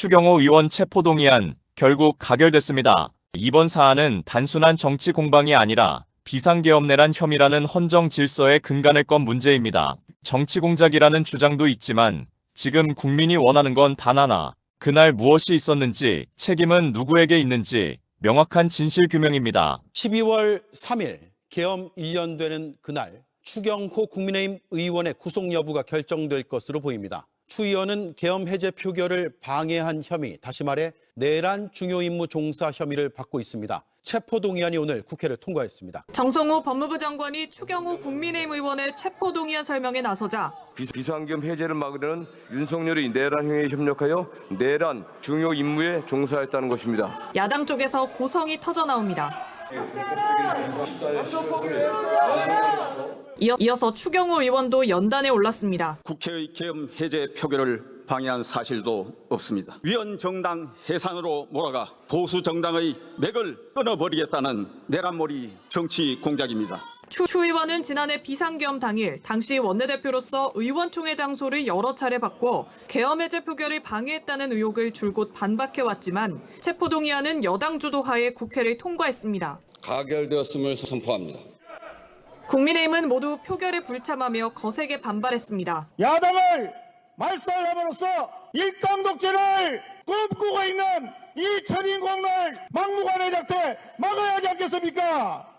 추경호 의원 체포동의안 결국 가결됐습니다. 이번 사안은 단순한 정치 공방이 아니라 비상계엄 내란 혐의라는 헌정 질서의 근간을 건 문제입니다. 정치 공작이라는 주장도 있지만 지금 국민이 원하는 건 단 하나. 그날 무엇이 있었는지 책임은 누구에게 있는지 명확한 진실 규명입니다. 12월 3일 계엄 1년 되는 그날 추경호 국민의힘 의원의 구속 여부가 결정될 것으로 보입니다. 추 의원은 계엄 해제 표결을 방해한 혐의, 다시 말해 내란 중요 임무 종사 혐의를 받고 있습니다. 체포동의안이 오늘 국회를 통과했습니다. 정성호 법무부 장관이 추경호 국민의힘 의원의 체포동의안 설명에 나서자 비- 비상겸 해제를 막으려는 윤석열이 내란 행위에 협력하여 내란 중요 임무에 종사했다는 것입니다. 야당 쪽에서 고성이 터져 나옵니다. 이어- 이어 서 추경호 의원도 연단에 올랐습니다. 국회의 계엄 해제 표결을 방해한 사실도 없습니다. 위원 정당 해산으로 몰아가 보수 정당의 맥을 끊어버리겠다는 내란몰이 정치 공작입니다. 추, 추 의원은 지난해 비상계엄 당일 당시 원내대표로서 의원총회 장소를 여러 차례 바꿔 계엄 해제 표결을 방해했다는 의혹을 줄곧 반박해왔지만 체포동의안은 여당 주도하에 국회를 통과했습니다. 가결되었음을 선포합니다. 국민의힘은 모두 표결에 불참하며 거세게 반발했습니다. 야당을 말살함으로써 일당 독재를 꿈꾸고 있는 이 천인공날 막무가내 작태 막아야 하지 않겠습니까?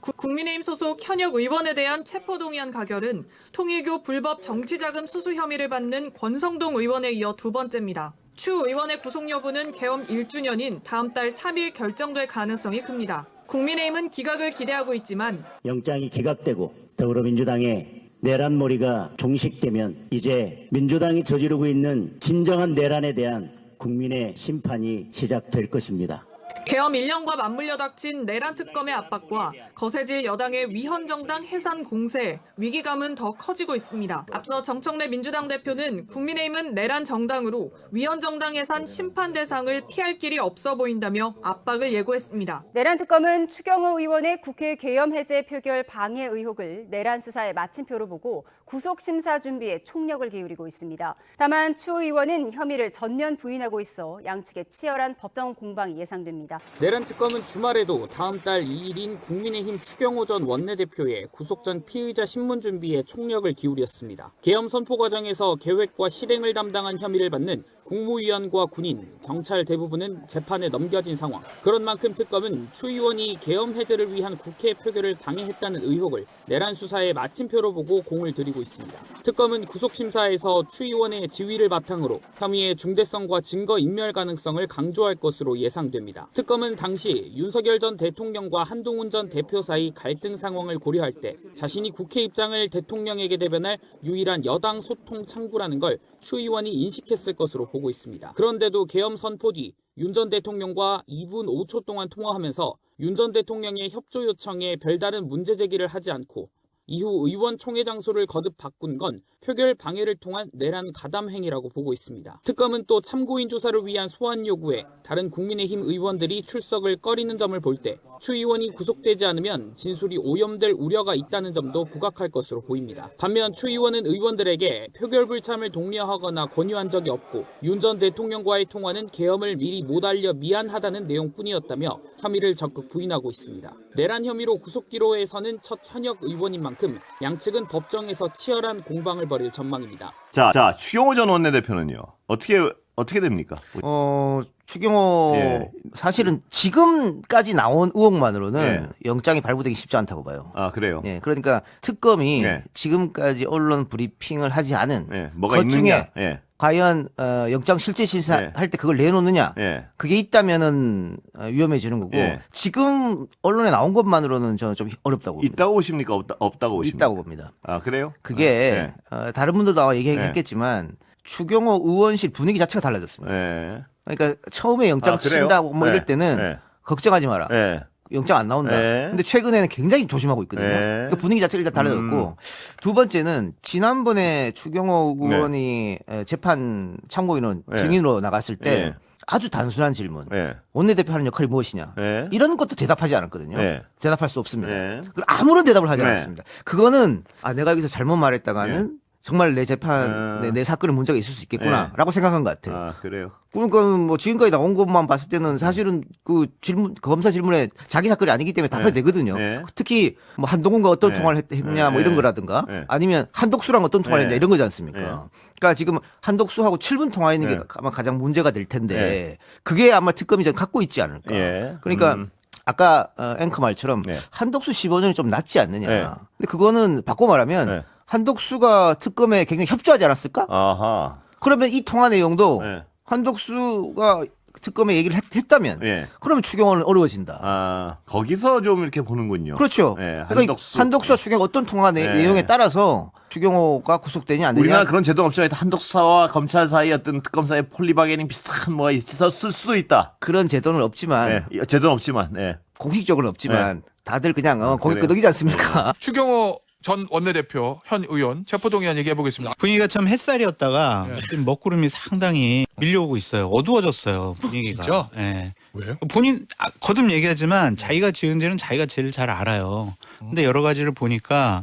구- 국민의힘 소속 현역 의원에 대한 체포동의안 가결은 통일교 불법 정치자금 수수 혐의를 받는 권성동 의원에 이어 두 번째입니다. 추 의원의 구속 여부는 계엄 1주년인 다음 달 3일 결정될 가능성이 큽니다. 국민의힘은 기각을 기대하고 있지만 영장이 기각되고 더불어민주당의 내란몰이가 종식되면 이제 민주당이 저지르고 있는 진정한 내란에 대한 국민의 심판이 시작될 것입니다. 계엄 1년과 맞물려 닥친 내란 특검의 압박과 거세질 여당의 위헌 정당 해산 공세, 위기감은 더 커지고 있습니다. 앞서 정청래 민주당 대표는 국민의힘은 내란 정당으로 위헌 정당 해산 심판 대상을 피할 길이 없어 보인다며 압박을 예고했습니다. 내란 특검은 추경호 의원의 국회 계엄 해제 표결 방해 의혹을 내란 수사의 마침표로 보고 구속 심사 준비에 총력을 기울이고 있습니다. 다만 추 의원은 혐의를 전면 부인하고 있어 양측의 치열한 법정 공방이 예상됩니다. 내란 특검은 주말에도 다음 달 2일인 국민의힘 추경호 전 원내대표의 구속 전 피의자 신문 준비에 총력을 기울였습니다. 계엄 선포 과정에서 계획과 실행을 담당한 혐의를 받는 국무위원과 군인, 경찰 대부분은 재판에 넘겨진 상황. 그런 만큼 특검은 추 의원이 계엄 해제를 위한 국회 표결을 방해했다는 의혹을 내란 수사의 마침표로 보고 공을 들이고 있습니다. 특검은 구속 심사에서 추 의원의 지위를 바탕으로 혐의의 중대성과 증거 인멸 가능성을 강조할 것으로 예상됩니다. 특검은 당시 윤석열 전 대통령과 한동훈 전 대표 사이 갈등 상황을 고려할 때 자신이 국회 입장을 대통령에게 대변할 유일한 여당 소통 창구라는 걸 추 의원이 인식했을 것으로 보고 있습니다. 그런데도 계엄 선포 뒤 윤 전 대통령과 2분 5초 동안 통화하면서 윤 전 대통령의 협조 요청에 별다른 문제 제기를 하지 않고 이후 의원 총회 장소를 거듭 바꾼 건 표결 방해를 통한 내란 가담 행위라고 보고 있습니다. 특검은 또 참고인 조사를 위한 소환 요구에 다른 국민의힘 의원들이 출석을 꺼리는 점을 볼 때추 의원이 구속되지 않으면 진술이 오염될 우려가 있다는 점도 부각할 것으로 보입니다. 반면 추 의원은 의원들에게 표결 불참을 독려하거나 권유한 적이 없고 윤 전 대통령과의 통화는 계엄을 미리 못 알려 미안하다는 내용뿐이었다며 혐의를 적극 부인하고 있습니다. 내란 혐의로 구속 기로에 서는 첫 현역 의원인 만큼 양측은 법정에서 치열한 공방을 벌일 전망입니다. 자, 자 추경호 전 원내대표는요. 어떻게 어떻게 됩니까? 어, 추경호 예. 사실은 지금까지 나온 의혹만으로는 예. 영장이 발부되기 쉽지 않다고 봐요. 아 그래요. 예, 그러니까 특검이 예. 지금까지 언론 브리핑을 하지 않은 예, 뭐가 것 있느냐? 중에 예, 과연 어, 영장 실제 예. 할때 그걸 내놓느냐? 예. 그게 있다면은 어, 위험해지는 거고 예. 지금 언론에 나온 것만으로는 저는 좀 어렵다고 봅니다. 있다고 보십니까? 없다, 없다고 보십니까? 있다고 봅니다. 아 그래요? 그게 어, 다른 분들도 아마 얘기했겠지만 추경호 의원실 분위기 자체가 달라졌습니다. 예. 그러니까 처음에 영장 아, 그래요? 친다고 뭐 예. 이럴 때는 예. 걱정하지 마라. 예. 영장 안 나온다. 예. 근데 최근에는 굉장히 조심하고 있거든요. 예. 그러니까 분위기 자체가 일단 달라졌고 음. 두 번째는 지난번에 추경호 의원이 에, 재판 참고인은 예. 증인으로 나갔을 때 예. 아주 단순한 질문. 예. 원내대표 하는 역할이 무엇이냐. 예. 이런 것도 대답하지 않았거든요. 예. 대답할 수 없습니다. 예. 그리고 아무런 대답을 하지 네. 않았습니다. 그거는 아 내가 여기서 잘못 말했다가는 정말 내 재판, 아. 내, 내 사건에 문제가 있을 수 있겠구나라고 생각한 것 같아요. 아 그래요. 그러니까 뭐 지금까지 나온 것만 봤을 때는 사실은 그 질문 그 검사 질문에 자기 사건이 아니기 때문에 답해도 네. 되거든요. 네. 특히 뭐 한동훈과 어떤 네. 통화를 했, 냐뭐 네. 이런 거라든가 네. 아니면 한독수랑 어떤 통화를 했냐 네. 이런 거지 않습니까? 네. 그러니까 지금 한독수하고 7분 통화했는 네. 게 아마 가장 문제가 될 텐데 네. 그게 아마 특검이 좀 갖고 있지 않을까. 예. 그러니까 음. 아까 어, 앵커 말처럼 네. 한독수 15년이 좀 낫지 않느냐. 네. 근데 그거는 바꿔 말하면 네. 한독수가 특검에 굉장히 협조하지 않았을까? 아하. 그러면 이 통화 내용도 네. 한독수가 특검에 얘기를 했, 다면 예. 그러면 추경호는 어려워진다. 아 거기서 좀 이렇게 보는군요. 그렇죠. 예, 그러니까 한독수. 한독수 와 추경 어떤 통화 내, 네. 내용에 따라서 추경호가 구속되냐 안 되냐. 우리나라 그런 없지만 한독수사와 검찰 사이 어떤 특검 사이 폴리바게닝 비슷한 뭐가 있었을 수도 있다. 그 런 제도는 없지만 예. 제도는 없지만. 예. 공식적으로는 없지만 다들 그냥 어, 거기 그래요? 끄덕이지 않습니까? 추경호 전 원내대표 현 의원 체포동의안 얘기해 보겠습니다. 분위기가 참 햇살이었다가 지금 먹구름이 상당히 밀려오고 있어요. 어두워졌어요 분위기가. 진짜? 예. 왜요? 본인 아, 거듭 얘기하지만 자기가 지은 죄는 자기가 제일 잘 알아요. 근데 여러 가지를 보니까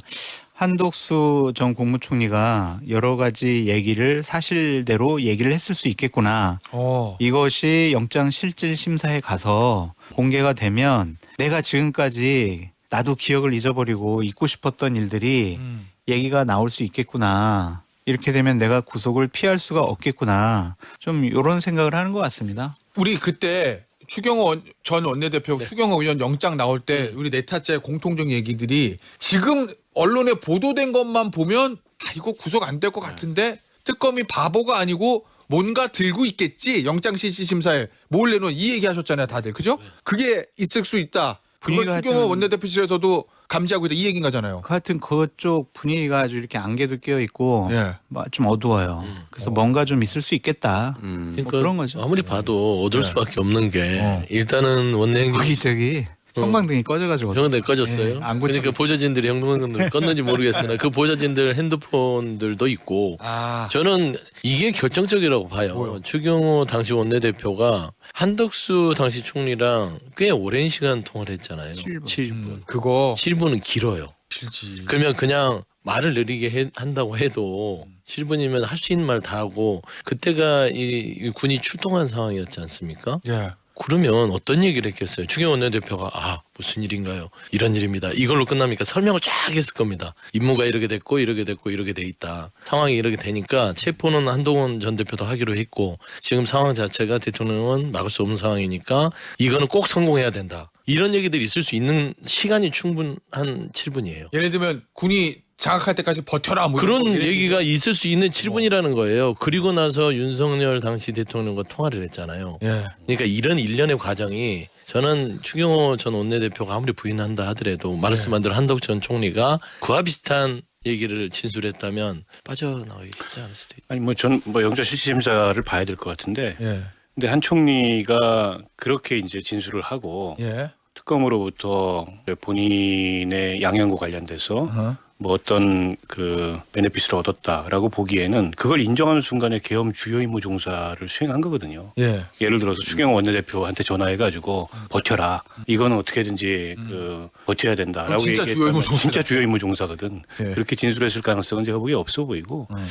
한독수 전 국무총리가 여러 가지 얘기를 사실대로 얘기를 했을 수 있겠구나. 어. 이것이 영장 실질 심사에 가서 공개가 되면 내가 지금까지 나도 기억을 잊어버리고 잊고 싶었던 일들이 음. 얘기가 나올 수 있겠구나. 이렇게 되면 내가 구속을 피할 수가 없겠구나. 좀 이런 생각을 하는 것 같습니다. 우리 그때 추경호 원- 전 원내대표 추경호 의원 영장 나올 때 우리 네 타째 공통적 얘기들이 지금 언론에 보도된 것만 보면 아 이거 구속 안 될 것 같은데 특검이 바보가 아니고 뭔가 들고 있겠지 영장 실시 심사에 몰래 놓은 이 얘기 하셨잖아요 다들 그죠? 그게 있을 수 있다. 그걸 분위기가 추경호 하여튼- 원내대표실에서도 감지하고 있다 이 얘기인 거잖아요. 그 하여튼 그쪽 분위기가 아주 이렇게 안개도 껴 있고 예. 뭐좀 어두워요. 그래서 뭔가 좀 있을 수 있겠다. 음. 뭐 그런 거죠. 아무리 봐도 어두울 네. 수밖에 없는 게 어. 일단은 원내 행정 거기 저기 형광등이 꺼져가지고 형들 꺼졌어요. 예, 안. 그러니까 보좌진들이 형광등을 껐는지 모르겠으나 그 보좌진들 핸드폰들도 있고 아. 저는 이게 결정적이라고 봐요. 뭐요? 추경호 당시 원내대표가 한덕수 당시 총리랑 꽤 오랜 시간 통화를 했잖아요. 칠 분. 7분. 음, 그거 7분은 길어요. 길지. 그러면 그냥 말을 느리게 해- 한다고 해도 7분이면 할 수 있는 말 다 하고 그때가 이, 이 군이 출동한 상황이었지 않습니까? 예. 그러면 어떤 얘기를 했겠어요? 추경호 원내대표가 아 무슨 일인가요? 이런 일입니다. 이걸로 끝납니까? 설명을 쫙 했을 겁니다. 임무가 이렇게 됐고 이렇게 됐고 이렇게 돼 있다. 상황이 이렇게 되니까 체포는 한동훈 전 대표도 하기로 했고 지금 상황 자체가 대통령은 막을 수 없는 상황이니까 이거는 꼭 성공해야 된다. 이런 얘기들이 있을 수 있는 시간이 충분한 7분이에요. 예를 들면 군이 장악할 때까지 버텨라 뭐 그런 이런 거. 얘기가 있을 수 있는 7분이라는 거예요. 그리고 나서 윤석열 당시 대통령과 통화를 했잖아요. 예. 그러니까 이런 일련의 과정이 저는 추경호 전 원내대표가 아무리 부인한다 하더라도 말씀한 대로 한덕 전 총리가 그와 비슷한 얘기를 진술했다면 빠져나가기 쉽지 않을 수도 있다. 아니 뭐 전 뭐 영장 실시 심사를 봐야 될 것 같은데 예. 근데 한 총리가 그렇게 이제 진술을 하고 예. 특검으로부터 본인의 양형과 관련돼서 어허. 뭐 어떤 그 베네핏을 얻었다라고 보기에는 그걸 인정하는 순간에 계엄 주요 임무 종사를 수행한 거거든요. 예. 예를 들어서 추경호 원내대표한테 전화해가지고 버텨라. 이거는 어떻게든지 그 버텨야 된다라고 음. 그럼 진짜 얘기했다면 주요 임무 종사. 진짜 주요 임무 종사거든. 예. 그렇게 진술했을 가능성은 제가 보기에 없어 보이고 음.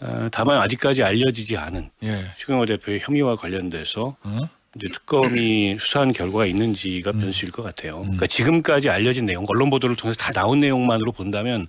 어, 다만 아직까지 알려지지 않은 예. 추경호 대표의 혐의와 관련돼서 어? 이제 특검이 수사한 결과가 있는지가 음. 변수일 것 같아요. 그러니까 지금까지 알려진 내용, 언론 보도를 통해서 다 나온 내용만으로 본다면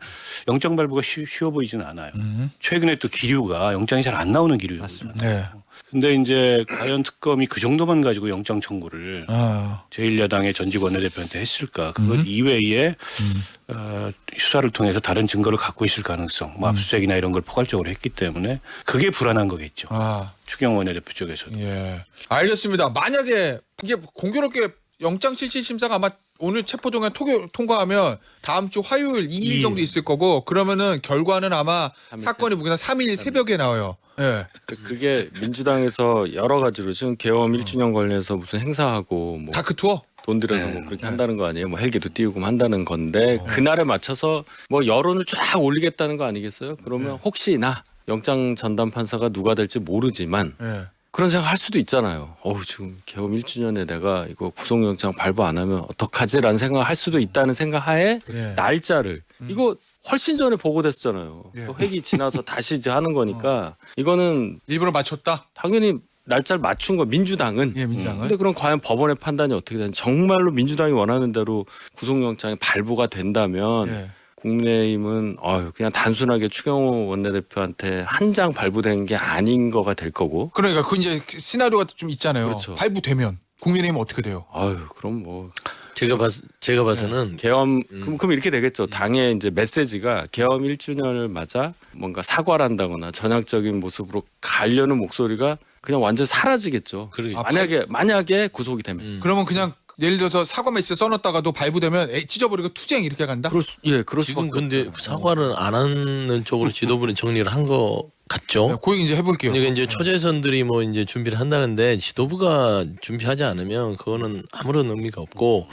영장 발부가 쉬, 쉬워 보이지는 않아요. 음. 최근에 또 기류가 영장이 잘 안 나오는 기류였거든요. 예. 근데 이제 과연 특검이 그 정도만 가지고 영장 청구를 아. 제1야당의 전직 원내대표한테 했을까? 그것 음. 이외에 음. 어, 수사를 통해서 다른 증거를 갖고 있을 가능성, 뭐 압수수색이나 이런 걸 포괄적으로 했기 때문에 그게 불안한 거겠죠. 아. 추경 원내대표 쪽에서도. 예. 알겠습니다. 만약에 이게 공교롭게 영장 실시 심사가 아마 오늘 체포동의안 토교, 통과하면 다음 주 화요일 2일 정도 있을 거고 그러면은 결과는 아마 사건이 무기나 3일 새벽에 나와요. 예. 그게 민주당에서 여러 가지로 지금 계엄 1주년 관련해서 무슨 행사하고 뭐 다크 투어? 돈 들여서 네. 뭐 그렇게 한다는 거 아니에요? 뭐 헬기도 띄우고 한다는 건데 그날에 맞춰서 뭐 여론을 쫙 올리겠다는 거 아니겠어요? 그러면 혹시나 영장 전담 판사가 누가 될지 모르지만 예. 그런 생각 할 수도 있잖아요. 어우 지금 계엄 1주년에 내가 이거 구속영장 발부 안 하면 어떡하지라는 생각을 할 수도 있다는 생각 하에 예. 날짜를 이거 훨씬 전에 보고됐었잖아요. 예. 그 회기 지나서 다시 이제 하는 거니까 이거는 일부러 맞췄다. 당연히 날짜를 맞춘 거 민주당은. 예, 민주당은. 근데 그럼 과연 법원의 판단이 어떻게 되는? 정말로 민주당이 원하는 대로 구속영장이 발부가 된다면 예. 국민의힘은 어휴, 그냥 단순하게 추경호 원내대표한테 한 장 발부된 게 아닌 거가 될 거고. 그러니까 그 이제 시나리오가 좀 있잖아요. 그렇죠. 발부되면 국민의힘은 어떻게 돼요? 아유, 그럼 뭐 제가 봤 제가 봐서는 계엄 음. 그럼, 그럼 이렇게 되겠죠. 당의 이제 메시지가 계엄 1주년을 맞아 뭔가 사과를 한다거나 전향적인 모습으로 가려는 목소리가 그냥 완전 히 사라지겠죠. 그러게. 만약에 만약에 구속이 되면. 음. 그러면 그냥 예를 들어서 사과 메시지 써놨다가도 발부되면 에, 찢어버리고 투쟁 이렇게 간다? 그럴 수, 예, 그럴 지금 수밖에 근데 없죠. 사과를 안 하는 쪽으로 지도부는 정리를 한거 같죠. 네, 그 얘기 이제 해볼게요. 그러니까 이제 초재선들이 뭐 이제 준비를 한다는데 지도부가 준비하지 않으면 그거는 아무런 의미가 없고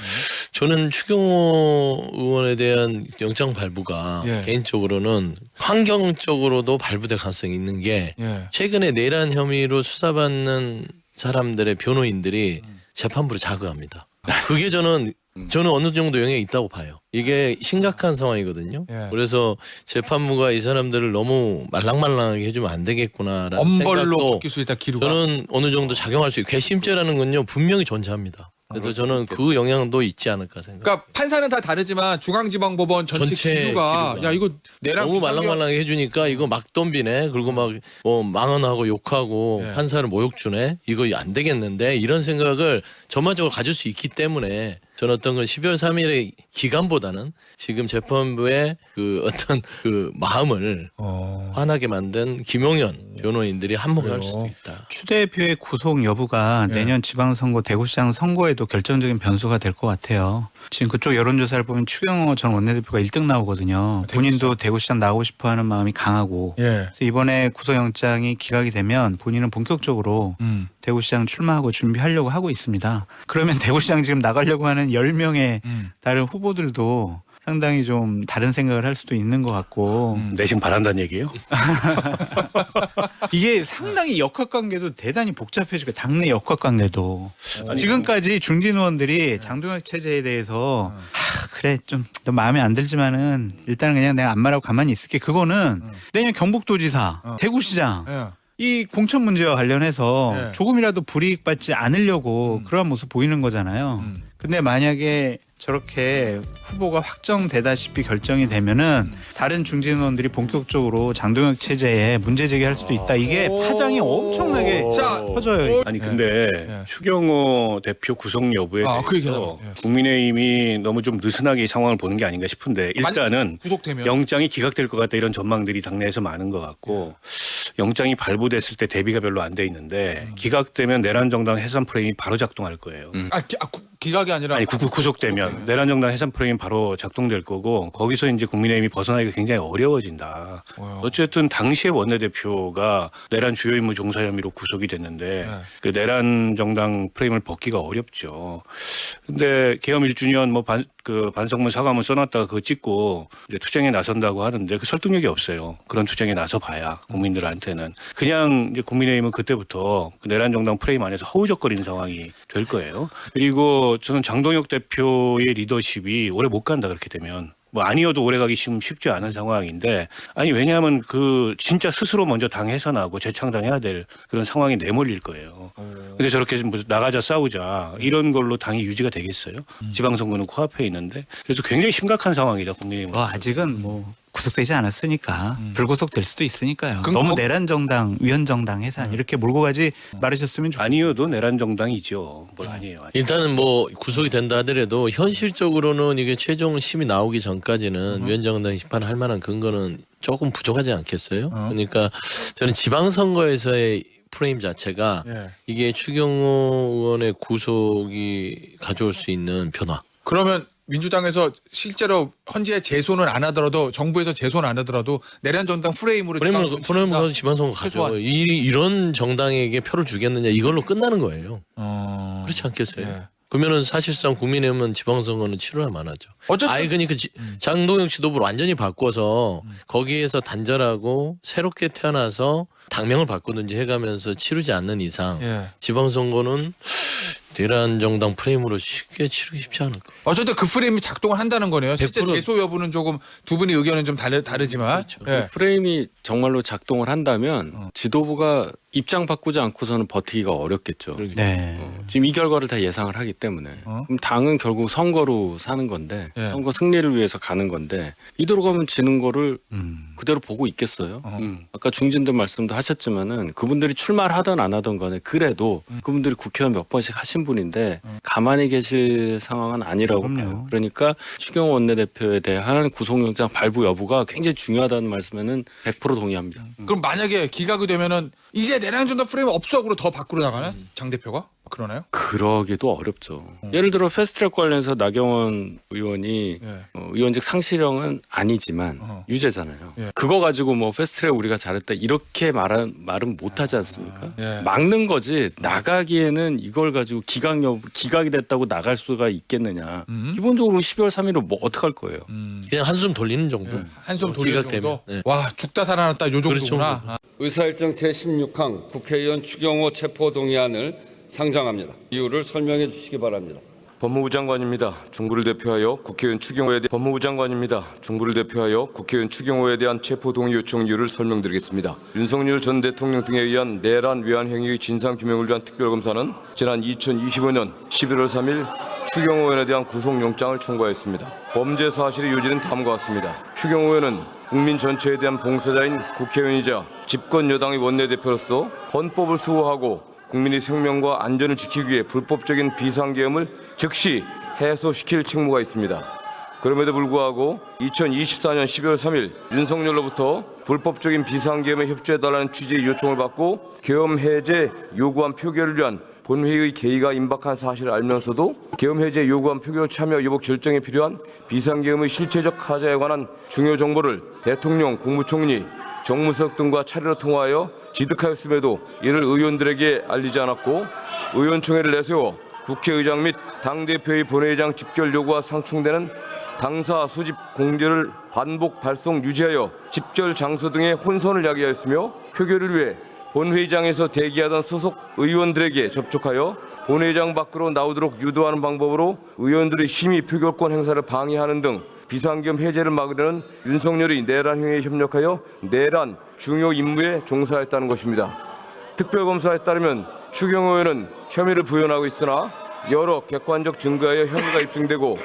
저는 추경호 의원에 대한 영장 발부가 예. 개인적으로는 환경적으로도 발부될 가능성이 있는 게 예. 최근에 내란 혐의로 수사받는 사람들의 변호인들이 재판부를 자극합니다. 그게 저는 저는 어느 정도 영향이 있다고 봐요. 이게 심각한 상황이거든요. 예. 그래서 재판부가 이 사람들을 너무 말랑말랑하게 해주면 안 되겠구나라는 엄벌로 생각도 바뀔 수 있다 기류가. 저는 어느 정도 작용할 수 있고 괘씸죄라는 건요 분명히 존재합니다. 그래서 저는 그 영향도 있지 않을까 생각. 그러니까 판사는 다 다르지만 중앙지방법원 전체, 전체 기류가, 기류가. 야 이거 내랑 너무 말랑말랑하게 해주니까 이거 막 덤비네. 그리고 막뭐 망언하고 욕하고 예. 판사를 모욕 주네. 이거 안 되겠는데 이런 생각을 전반적으로 가질 수 있기 때문에 저는 어떤 건 12월 3일의 기간보다는 지금 재판부의 그 어떤 그 마음을 어. 화나게 만든 김용현 변호인들이 한몫할 그래요. 수도 있다. 추 대표의 구속 여부가 예. 내년 지방선거 대구시장 선거에도 결정적인 변수가 될 것 같아요. 지금 그쪽 여론조사를 보면 추경호 전 원내대표가 1등 나오거든요. 본인도 대구시장 나오고 싶어하는 마음이 강하고 예. 그래서 이번에 구속영장이 기각이 되면 본인은 본격적으로 음. 대구시장 출마하고 준비하려고 하고 있습니다. 그러면 대구시장 지금 나가려고 하는 10명의 음. 다른 후보들도 상당히 좀 다른 생각을 할 수도 있는 것 같고 음. 내심 바란다는 얘기예요? 이게 상당히 역학 관계도 대단히 복잡해지고 당내 역학 관계도 아니, 지금까지 중진 의원들이 장동혁 체제에 대해서 하, 그래 좀너 마음에 안 들지만은 일단은 그냥 내가 안 말하고 가만히 있을게 그거는 내년 경북도지사 어. 대구시장 예. 이 공천 문제와 관련해서 네. 조금이라도 불이익 받지 않으려고 그러한 모습 보이는 거잖아요. 음. 근데 만약에 저렇게 후보가 확정되다시피 결정이 되면은 다른 중진 의원들이 본격적으로 장동혁 체제에 문제 제기할 수도 있다. 이게 파장이 엄청나게 자, 커져요. 아니 근데 예. 추경호 대표 구속 여부에 아, 그 대해서 하려고, 예. 국민의힘이 너무 좀 느슨하게 이 상황을 보는 게 아닌가 싶은데 일단은 구속되면 영장이 기각될 것 같다 이런 전망들이 당내에서 많은 것 같고 영장이 발부됐을 때 대비가 별로 안 돼 있는데 기각되면 내란 정당 해산 프레임이 바로 작동할 거예요. 아, 기, 아 구, 기각이 아니라 아니 구, 구속되면 내란 정당 해산 프레임이 바로 작동될 거고 거기서 이제 국민의힘이 벗어나기가 굉장히 어려워진다. 어. 어쨌든 당시의 원내대표가 내란 주요 임무 종사 혐의로 구속이 됐는데 네. 그 내란 정당 프레임을 벗기가 어렵죠. 근데 계엄 1주년 뭐 반 그 반성문 사과문 써놨다가 그거 찍고 이제 투쟁에 나선다고 하는데 그 설득력이 없어요. 그런 투쟁에 나서 봐야 국민들한테는 그냥 이제 국민의힘은 그때부터 그 내란 정당 프레임 안에서 허우적거리는 상황이 될 거예요. 그리고 저는 장동혁 대표의 리더십이 오래 못 간다 그렇게 되면. 뭐 아니어도 오래 가기 좀 쉽지 않은 상황인데 아니 왜냐하면 그 진짜 스스로 먼저 당 해산하고 재창당해야 될 그런 상황이 내몰릴 거예요. 근데 저렇게 뭐 나가자 싸우자 이런 걸로 당이 유지가 되겠어요? 지방선거는 코앞에 있는데 그래서 굉장히 심각한 상황이다 국민의힘. 뭐 아직은 뭐 구속되지 않았으니까 음. 불구속 될 수도 있으니까요. 그럼 너무 거- 내란 정당, 위헌 정당 해산 이렇게 몰고 가지 말으셨으면 좋. 아니어도 내란 정당이죠. 뭘 아니에요. 아니. 일단은 뭐 구속이 된다 하더라도 현실적으로는 이게 최종 심이 나오기 전까지는 위원장당 심판할 만한 근거는 조금 부족하지 않겠어요? 어. 그러니까 저는 지방선거에서의 프레임 자체가 예. 이게 추경호 의원의 구속이 가져올 수 있는 변화. 그러면 민주당에서 실제로 헌지에 재손을 안 하더라도 정부에서 재손 안 하더라도 내란 정당 프레임으로 지방선거 치른다. 가서 지방선거 최소한. 가죠. 이, 이런 정당에게 표를 주겠느냐 이걸로 끝나는 거예요. 어. 그렇지 않겠어요? 예. 그러면은 사실상 국민의힘은 지방선거는 치러야 만하죠. 어쨌든 아예 그러니까 지- 장동혁 지도부를 완전히 바꿔서 거기에서 단절하고 새롭게 태어나서 당명을 바꾸든지 해가면서 치르지 않는 이상 예. 지방선거는 내란 정당 프레임으로 쉽게 치르기 쉽지 않을 거예요. 어쨌든 그 프레임이 작동을 한다는 거네요. 실제 100% 제소 여부는 조금 두 분의 의견은 좀 다르, 다르지만 예. 그 프레임이 정말로 작동을 한다면 어. 지도부가 입장 바꾸지 않고서는 버티기가 어렵겠죠. 네. 어, 지금 이 결과를 다 예상을 하기 때문에 어? 그럼 당은 결국 선거로 사는 건데 예. 선거 승리를 위해서 가는 건데 이대로 가면 지는 거를 음. 그대로 보고 있겠어요. 어. 음. 아까 중진들 말씀도 하셨지만은 그분들이 출마를 하든 안 하든 간에 그래도 음. 그분들이 국회의원 몇 번씩 하신 분인데 가만히 계실 상황은 아니라고 그럼요. 봐요. 그러니까 추경호 원내대표에 대한 구속영장 발부 여부가 굉장히 중요하다는 말씀에는 100% 동의합니다. 그럼 만약에 기각이 되면은 이제 내란 정당 프레임 없어 그로 더 밖으로 나가나 장 대표가 그러나요? 그러기도 어렵죠. 예를 들어 패스트트랙 관련해서 나경원 의원이 예. 어, 의원직 상실형은 아니지만 어. 유죄잖아요. 예. 그거 가지고 뭐 패스트트랙 우리가 잘했다 이렇게 말은 말은 못하지 않습니까? 예. 막는 거지 나가기에는 이걸 가지고 기각 여 기각이 됐다고 나갈 수가 있겠느냐. 음. 기본적으로 12월 3일을 뭐 어떡할 거예요. 음. 그냥 한숨 돌리는 정도. 예. 한숨 어, 돌리는 정도. 네. 와 죽다 살아났다 요 정도구나. 그렇죠. 아. 의사일정 제16항 국회의원 추경호 체포동의안을 상정합니다. 이유를 설명해 주시기 바랍니다. 법무부 장관입니다. 중부를 대표하여 국회의원 추경호에 대한 법무부 장관입니다. 중부를 대표하여 국회의원 추경호에 대한 체포 동의 요청 이유를 설명드리겠습니다. 윤석열 전 대통령 등에 의한 내란 외환 행위의 진상 규명을 위한 특별검사는 지난 2025년 11월 3일 추경호 의원에 대한 구속영장을 청구하였습니다. 범죄 사실의 요지는 다음과 같습니다. 추경호 의원은 국민 전체에 대한 봉사자인 국회의원이자 집권 여당의 원내대표로서 헌법을 수호하고 국민의 생명과 안전을 지키기 위해 불법적인 비상계엄을 즉시 해소시킬 책무가 있습니다. 그럼에도 불구하고 2024년 12월 3일 윤석열로부터 불법적인 비상계엄에 협조해달라는 취지의 요청을 받고 계엄 해제 요구안 표결을 위한 본회의의 개의가 임박한 사실을 알면서도 계엄 해제 요구안 표결 참여 여부 결정에 필요한 비상계엄의 실체적 하자에 관한 중요 정보를 대통령, 국무총리, 정무석 등과 차례로 통화하여 지득하였음에도 이를 의원들에게 알리지 않았고 의원총회를 내세워 국회의장 및 당대표의 본회의장 집결 요구와 상충되는 당사 수집 공제를 반복 발송 유지하여 집결 장소 등의 혼선을 야기하였으며 표결을 위해 본회의장에서 대기하던 소속 의원들에게 접촉하여 본회의장 밖으로 나오도록 유도하는 방법으로 의원들의 심의 표결권 행사를 방해하는 등 비상겸 해제를 막으려는 윤석열이 내란 행위에 협력하여 내란 중요 임무에 종사했다는 것입니다. 특별검사에 따르면 추경호 의원은 혐의를 부연하고 있으나 여러 객관적 증거에 혐의가 입증되고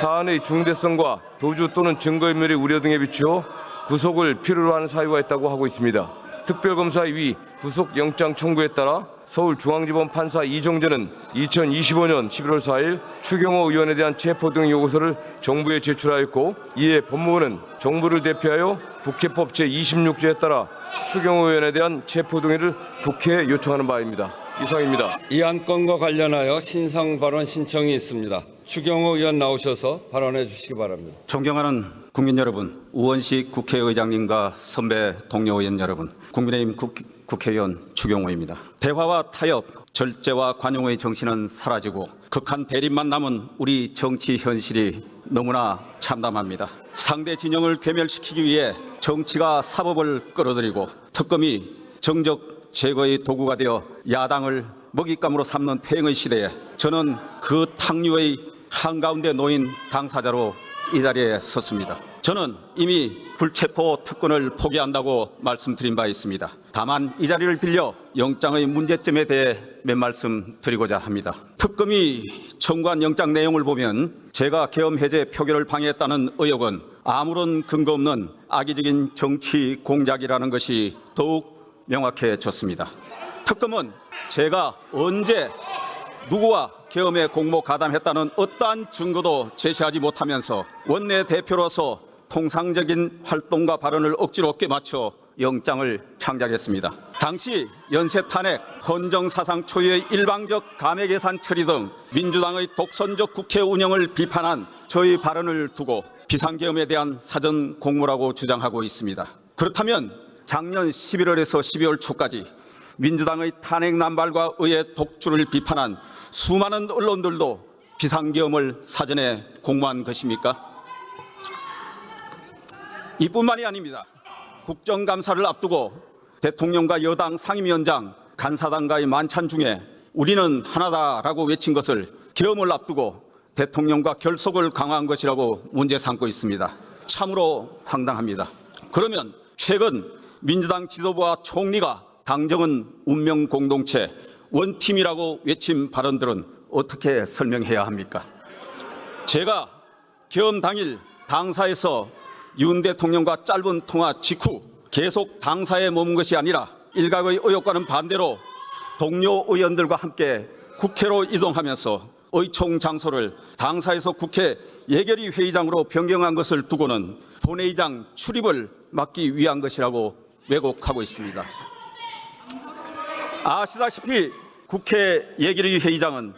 사안의 중대성과 도주 또는 증거인멸의 우려 등에 비추어 구속을 필요로 하는 사유가 있다고 하고 있습니다. 특별검사의 위 구속영장 청구에 따라 서울중앙지법 판사 이정재는 2025년 11월 4일 추경호 의원에 대한 체포 등 요구서를 정부에 제출하였고 이에 법무부는 정부를 대표하여 국회법 제26조에 따라 추경호 의원에 대한 체포 동의를 국회에 요청하는 바입니다. 이상입니다. 이 안건과 관련하여 신상 발언 신청이 있습니다. 추경호 의원 나오셔서 발언해 주시기 바랍니다. 존경하는 국민 여러분, 우원식 국회의장님과 선배 동료 의원 여러분, 국민의힘 국, 국회의원 추경호입니다. 대화와 타협, 절제와 관용의 정신은 사라지고 극한 대립만 남은 우리 정치 현실이 너무나 참담합니다. 상대 진영을 괴멸시키기 위해 정치가 사법을 끌어들이고 특검이 정적 제거의 도구가 되어 야당을 먹잇감으로 삼는 퇴행의 시대에 저는 그 탕류의 한가운데 놓인 당사자로 이 자리에 섰습니다. 저는 이미 불체포 특권을 포기한다고 말씀드린 바 있습니다. 다만 이 자리를 빌려 영장의 문제점에 대해 몇 말씀 드리고자 합니다. 특검이 청구한 영장 내용을 보면 제가 계엄 해제 표결을 방해했다는 의혹은 아무런 근거 없는 악의적인 정치 공작이라는 것이 더욱 명확해졌습니다. 특검은 제가 언제 누구와 계엄에 공모 가담했다는 어떠한 증거도 제시하지 못하면서 원내 대표로서 통상적인 활동과 발언을 억지로 껴맞춰 영장을 창작했습니다. 당시 연쇄 탄핵, 헌정 사상 초유의 일방적 감액 예산 처리 등 민주당의 독선적 국회 운영을 비판한 저희 발언을 두고 비상계엄에 대한 사전 공모라고 주장하고 있습니다. 그렇다면 작년 11월에서 12월 초까지 민주당의 탄핵 남발과 의회 독주를 비판한 수많은 언론들도 비상계엄을 사전에 공모한 것입니까? 이뿐만이 아닙니다. 국정감사를 앞두고 대통령과 여당 상임위원장, 간사당과의 만찬 중에 우리는 하나다라고 외친 것을 계엄을 앞두고 대통령과 결속을 강화한 것이라고 문제 삼고 있습니다. 참으로 황당합니다. 그러면 최근 민주당 지도부와 총리가 당정은 운명 공동체 원팀이라고 외친 발언들은 어떻게 설명해야 합니까? 제가 계엄 당일 당사에서 윤 대통령과 짧은 통화 직후 계속 당사에 머문 것이 아니라 일각의 의혹과는 반대로 동료 의원들과 함께 국회로 이동하면서 의총 장소를 당사에서 국회 예결위 회의장으로 변경한 것을 두고는 본회의장 출입을 막기 위한 것이라고 왜곡하고 있습니다. 아시다시피 국회 예결위 회의장은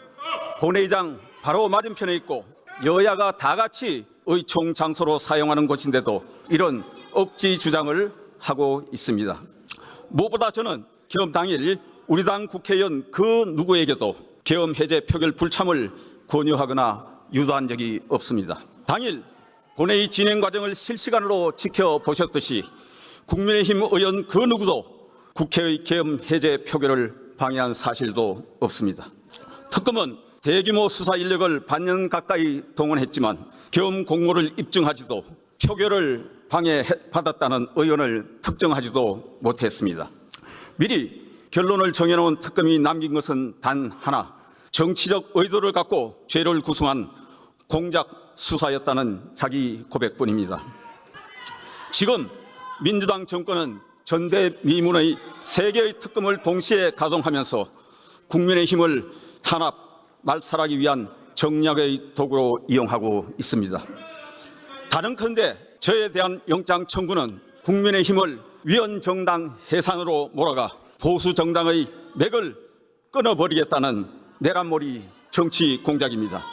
본회의장 바로 맞은편에 있고 여야가 다 같이 의총 장소로 사용하는 곳인데도 이런 억지 주장을 하고 있습니다. 무엇보다 저는 계엄 당일 우리 당 국회의원 그 누구에게도 계엄 해제 표결 불참을 권유하거나 유도한 적이 없습니다. 당일 본회의 진행 과정을 실시간으로 지켜보셨듯이 국민의힘 의원 그 누구도 국회의 계엄 해제 표결을 방해한 사실도 없습니다. 특검은 대규모 수사 인력을 반년 가까이 동원했지만 계엄 공모를 입증하지도 표결을 방해받았다는 의원을 특정하지도 못했습니다. 미리 결론을 정해놓은 특검이 남긴 것은 단 하나 정치적 의도를 갖고 죄를 구성한 공작 수사였다는 자기 고백뿐입니다. 지금 민주당 정권은 전대미문의 세 개의 특검을 동시에 가동하면서 국민의 힘을 탄압, 말살하기 위한 정략의 도구로 이용하고 있습니다. 다른컨대 저에 대한 영장 청구는 국민의 힘을 위헌 정당 해산으로 몰아가 보수 정당의 맥을 끊어버리겠다는 내란몰이 정치 공작입니다.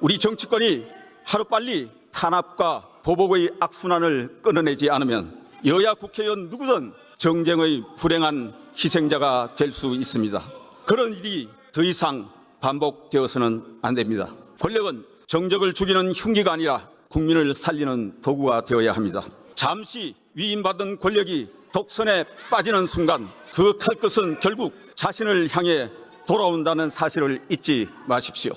우리 정치권이 하루빨리 탄압과 보복의 악순환을 끊어내지 않으면 여야 국회의원 누구든 정쟁의 불행한 희생자가 될 수 있습니다. 그런 일이 더 이상 반복되어서는 안 됩니다. 권력은 정적을 죽이는 흉기가 아니라 국민을 살리는 도구가 되어야 합니다. 잠시 위임받은 권력이 독선에 빠지는 순간 그 칼끝은 결국 자신을 향해 돌아온다는 사실을 잊지 마십시오.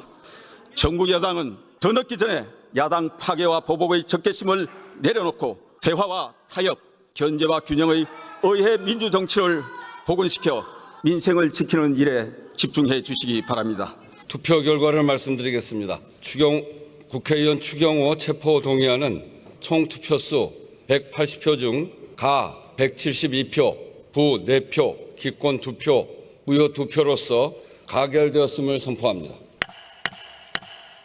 정부 여당은 더 늦기 전에 야당 파괴와 보복의 적개심을 내려놓고 대화와 타협, 견제와 균형의 의회 민주정치를 복원시켜 민생을 지키는 일에 집중해 주시기 바랍니다. 투표 결과를 말씀드리겠습니다. 추경 국회의원 추경호 체포 동의안은 총 투표수 180표 중 가 172표, 부 4표, 기권 2표, 무효 2표로서 가결되었음을 선포합니다.